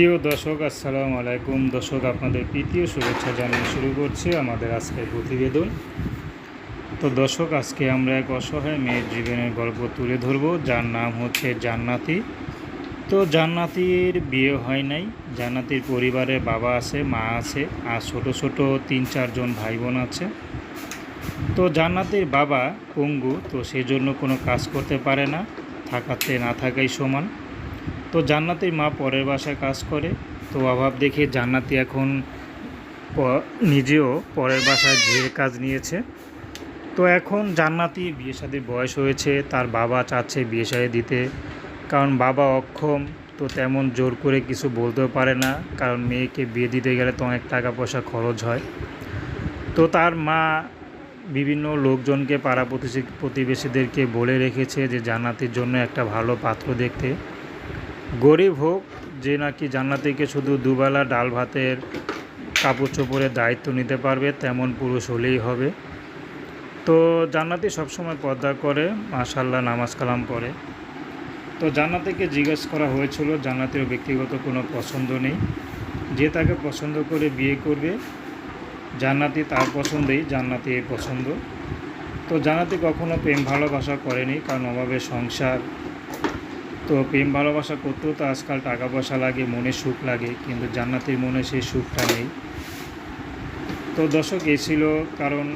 প্রিয় দর্শক, আসসালামু আলাইকুম। দর্শক, আপনাদের প্রীতীয় শুভেচ্ছা জানিয়ে শুরু করছি আমাদের আজকের প্রতিবেদন। তো দর্শক, আজকে আমরা এক অসহায় মেয়ের জীবনের গল্প তুলে ধরব। যার নাম হচ্ছে জান্নাতি। তো জান্নাতির বিয়ে হয় নাই। জান্নাতির পরিবারে বাবা আছে, মা আছে, আর ছোট ছোট তিন চারজন ভাই বোন আছে। তো জান্নাতির বাবা পঙ্গু, তো সেজন্য কোনো কাজ করতে পারে না। থাকাতে না থাকাই সমান। তো জান্নাতির মা পরের বাসায় কাজ করে। তো অভাব দেখে জান্নাতি এখন নিজেও পরের বাসায় ঝিয়ের কাজ নিয়েছে। তো এখন জান্নাতি বিয়ে শাদির বয়স হয়েছে, তার বাবা চাচ্ছে বিয়ে শাদি দিতে। কারণ বাবা অক্ষম, তো তেমন জোর করে কিছু বলতেও পারে না। কারণ মেয়েকে বিয়ে দিতে গেলে তো অনেক টাকা পয়সা খরচ হয়। তো তার মা বিভিন্ন লোকজনকে, পাড়া প্রতিবেশী- প্রতিবেশীদেরকে বলে রেখেছে যে জান্নাতির জন্য একটা ভালো পাত্র দেখতে। গরিব হোক, যে নাকি জান্নাতিকে শুধু দুবেলা ডাল ভাতের কাপড় চোপড়ের দায়িত্ব নিতে পারবে, তেমন পুরুষ হলেই হবে। তো জান্নাতি সবসময় পর্দা করে মাশাল্লাহ নামাজ কালাম পড়ে। তো জান্নাতিকে জিজ্ঞেস করা হয়েছিল, জান্নাতির ব্যক্তিগত কোনো পছন্দ নেই। যে তাকে পছন্দ করে বিয়ে করবে, জান্নাতি তার পছন্দেই জান্নাতি পছন্দ। তো জান্নাতি কখনো প্রেম ভালোবাসা করেনি, কারণ অভাবে সংসার তো প্রেম ভালোবাসা করতেও তো আজকাল টাকা পয়সা লাগে, মনে সুখ লাগে, কিন্তু জান্নাতের মনে সেই সুখটা নেই। তো দর্শক এই ছিল কারণ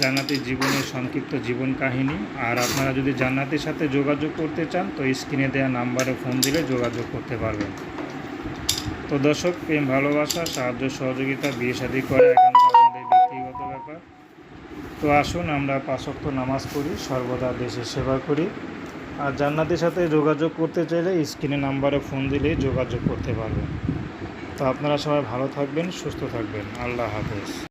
জান্নাতের জীবনের সংক্ষিপ্ত জীবন কাহিনী। আর আপনারা যদি জান্নাতের সাথে যোগাযোগ করতে চান, তো স্ক্রিনে দেওয়া নাম্বারে ফোন দিলে যোগাযোগ করতে পারবেন। তো দর্শক, প্রেম ভালোবাসা, সাহায্য সহযোগিতা, বিয়ে শাদী করে একান্ত আপনাদের ব্যক্তিগত ব্যাপার। তো আসুন আমরা পাঁচক্ত নামাজ পড়ি, সর্বদা দেশের সেবা করি। আর জান্নাতের সাথে যোগাযোগ করতে চাইলে স্ক্রিনে নাম্বারে ফোন দিলেই যোগাযোগ করতে পারবেন। তো আপনারা সবাই ভালো থাকবেন, সুস্থ থাকবেন। আল্লাহ হাফেজ।